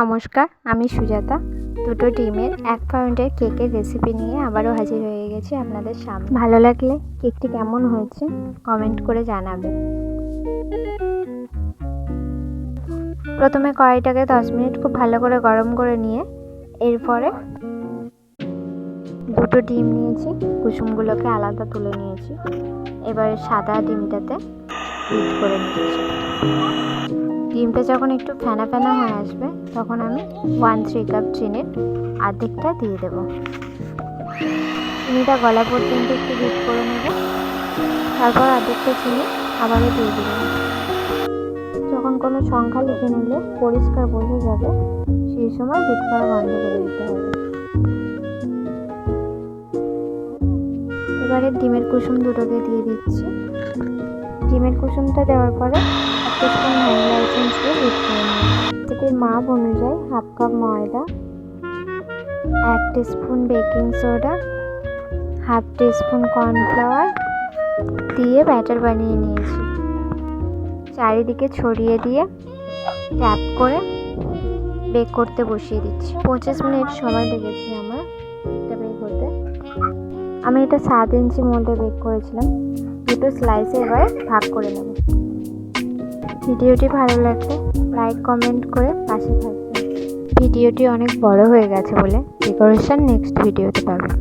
নমস্কার, আমি সুজাতা। দুটো ডিমের এক পাউন্ডের কেকের রেসিপি নিয়ে আবারও হাজির হয়ে গেছি আপনাদের সামনে। ভালো লাগলে কেকটি কেমন হয়েছে কমেন্ট করে জানাবেন। প্রথমে কড়াইটাকে দশ মিনিট খুব ভালো করে গরম করে নিয়ে এরপরে দুটো ডিম নিয়েছি, কুসুমগুলোকে আলাদা তুলে নিয়েছি। এবারে সাদা ডিমটাতে হিট করে নিয়েছি ডিমটা যখন একটু ফেনা ফেনা হয়ে আসবে, তখন আমি ওয়ান থ্রি কাপ চিনির অর্ধেকটা দিয়ে দেব। চিনিটা গলা পর্যন্ত একটু হিট করে নেব। তারপর অর্ধেকটা চিনি আবারও দিয়ে দেব। যখন কোনো সংখ্যা লিখে নিলে পরিষ্কার বোঝা যাবে, সেই সময় হিট করা বন্ধ করে দিতে হবে। এবারে ডিমের কুসুম দুটোকে দিয়ে দিচ্ছি। ডিমের কুসুমটা দেওয়ার পরে এক রেসিপির মাপ অনুযায়ী হাফ কাপ ময়দা, এক spoon baking soda, half spoon cornflour দিয়ে ব্যাটার বানিয়ে নিয়েছি। চারিদিকে ছড়িয়ে দিয়ে ট্যাপ করে বেক করতে বসিয়ে দিচ্ছি। পঁচিশ মিনিট সময় লেগেছে আমার এটা বেক হতে আমি এটা সাত ইঞ্চি মধ্যে বেক করেছিলাম। দুটো স্লাইসে এবার ভাগ করে নেব। ভিডিওটি ভালো লাগলে লাইক, কমেন্ট করে পাশে থাকবেন। ভিডিওটি অনেক বড় হয়ে গেছে বলে ডেকোরেশন নেক্সট ভিডিওতে পাবেন।